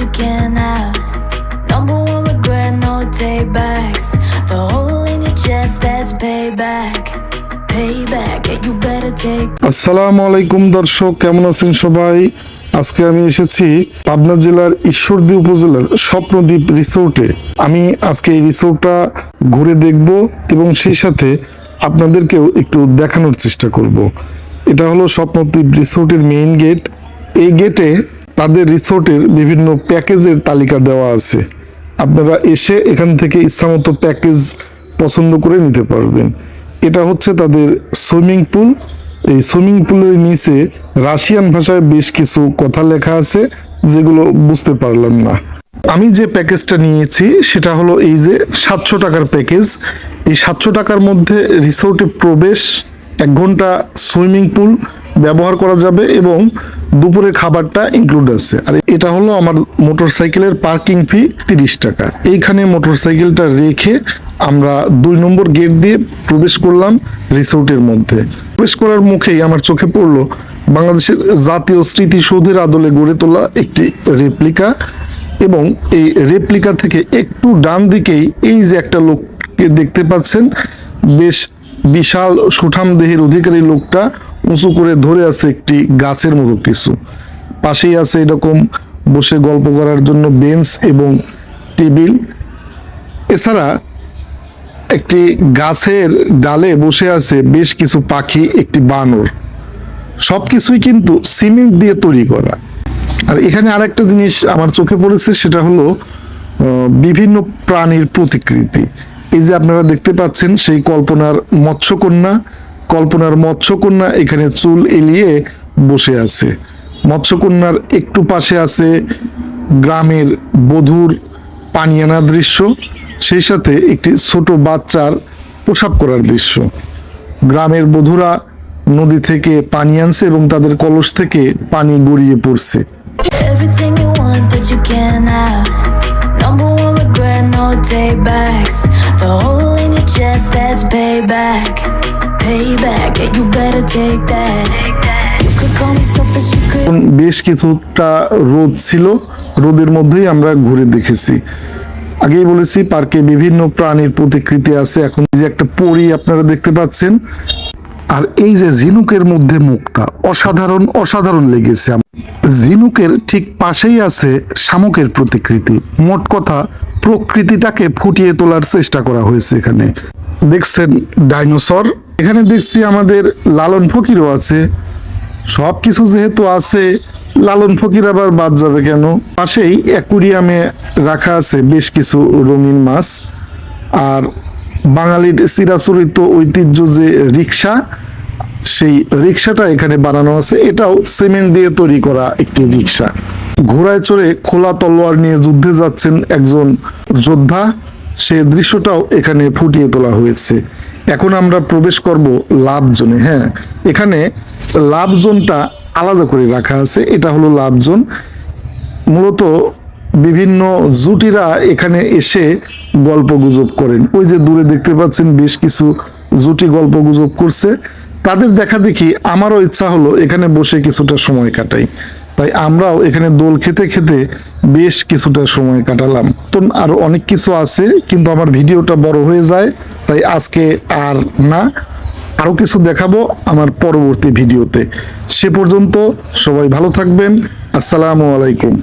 you can't have. Number one regret, no take backs. The hole in your chest, that's payback. আসসালামু আলাইকুম দর্শক কেমন আছেন সবাই আজকে আমি এসেছি পাবনা জেলার ঈশ্বরদী উপজেলার স্বপ্নদ্বীপ রিসোর্টে আমি আজকে এই রিসোর্টটা ঘুরে দেখব এবং সেই সাথে আপনাদেরকেও একটু দেখানোর চেষ্টা করব এটা হলো স্বপ্নদ্বীপ রিসোর্টের মেইন গেট এই গেটে তাদের রিসোর্টের বিভিন্ন প্যাকেজের তালিকা দেওয়া আছে। আপনারা এসে এখান থেকে ইচ্ছামতো প্যাকেজ পছন্দ করে নিতে পারবেন। এটা হচ্ছে তাদের সুইমিং পুল। এই সুইমিং পুলের নিচে রাশিয়ান ভাষায় বেশ কিছু কথা লেখা আছে, যেগুলো বুঝতে পারলাম না। আমি যে প্যাকেজটা নিয়েছি, সেটা হলো এই যে সাতশো টাকার প্যাকেজ। এই সাতশো টাকার মধ্যে রিসোর্টে প্রবেশ, এক ঘণ্টা সুইমিং পুল ব্যবহার করা যাবে এবং দুপুরের খাবারটা ইনক্লুড আছে। আর এটা হলো আমার মোটরসাইকেলের পার্কিং ফি তিরিশ টাকা। এইখানে মোটরসাইকেলটা রেখে আমরা দুই নম্বর গেট দিয়ে প্রবেশ করলাম রিসোর্টের মধ্যে। প্রবেশ করার মুখেই আমার চোখে পড়ল বাংলাদেশের জাতীয় স্মৃতিসৌধের আদলে গড়ে তোলা একটি রেপ্লিকা এবং এই রেপ্লিকা থেকে একটু ডান দিকেই এই যে একটা লোককে দেখতে পাচ্ছেন, বেশ বিশাল সুঠাম দেহের অধিকারী লোকটা উঁচু করে ধরে আছে একটি গাছের মতো কিছু। পাশেই আছে এরকম বসে গল্প করার জন্য বেঞ্চ এবং টেবিল। এছাড়া একটি গাছের ডালে বসে আছে বেশ কিছু পাখি, একটি বানর। সবকিছুই কিন্তু সিমেন্ট দিয়ে তৈরি করা। আর এখানে আরেকটা জিনিস আমার চোখে পড়েছে, সেটা হলো বিভিন্ন প্রাণীর প্রতিকৃতি। এই যে আপনারা দেখতে পাচ্ছেন, সেই কল্পনার মৎস্যকন্যা কল্পনার মৎস্যকন্যা এখানে চুল এলিয়ে বসে আছে। মৎস্যকন্যার একটু পাশে আছে গ্রামের বধূর আনার দৃশ্য, সেই সাথে একটি ছোট বাচ্চার প্রসাব করার দৃশ্য। গ্রামের বধূরা নদী থেকে পানি আনছে এবং তাদের কলস থেকে পানি গড়িয়ে পড়ছে। বেশ কিছুটা রোদ ছিল। রোদের মধ্যেই আমরা ঘুরে দেখেছি। আগেই বলেছি, পার্কে বিভিন্ন প্রাণীর প্রতিকৃতি আছে। এখন যে একটা পরী আপনারা দেখতে পাচ্ছেন। আর এই যে ঝিনুকের মধ্যে মুক্তা অসাধারণ অসাধারণ লেগেছে। ঝিনুকের ঠিক পাশেই আছে শামুকের প্রতিকৃতি। মোট কথা, প্রকৃতিটাকে ফুটিয়ে তোলার চেষ্টা করা হয়েছে এখানে। দেখছেন ডাইনোসর। এখানে দেখছি আমাদের লালন ফকিরও আছে। সব কিছু যেহেতু আছে, লালন ফকির আবার বাদ যাবে কেন? পাশেই অ্যাকুরিয়ামে রাখা আছে বেশ কিছু রঙিন মাছ। আর বাঙালির চিরাচরিত ঐতিহ্য যে রিক্সা সেই রিক্সাটা এখানে বানানো আছে। এটাও সিমেন্ট দিয়ে তৈরি করা একটি রিক্সা ঘোড়ায় চড়ে খোলা তলোয়ার নিয়ে যুদ্ধে যাচ্ছেন একজন যোদ্ধা। সে দৃশ্যটাও এখানে ফুটিয়ে তোলা হয়েছে। এখন আমরা প্রবেশ করব লাভ জোনে হ্যাঁ। এখানে লাভ জোনটা আলাদা করে রাখা আছে, এটা হলো লাভ জোন। মূলত বিভিন্ন জুটিরা এখানে এসে গল্প গুজব করেন। ওই যে দূরে দেখতে পাচ্ছেন বেশ কিছু জুটি গল্প গুজব করছে। তাদের দেখা দেখি আমারও ইচ্ছা হলো এখানে বসে কিছুটা সময় কাটাই। তাই আমরাও এখানে দোল খেতে খেতে বেশ কিছুটা সময় কাটালাম। তো আরও অনেক কিছু আছে, কিন্তু আমার ভিডিওটা বড় হয়ে যায়। তাই আজকে আর না, আরও কিছু দেখাবো আমার পরবর্তী ভিডিওতে। সে পর্যন্ত সবাই ভালো থাকবেন। আসসালামু আলাইকুম।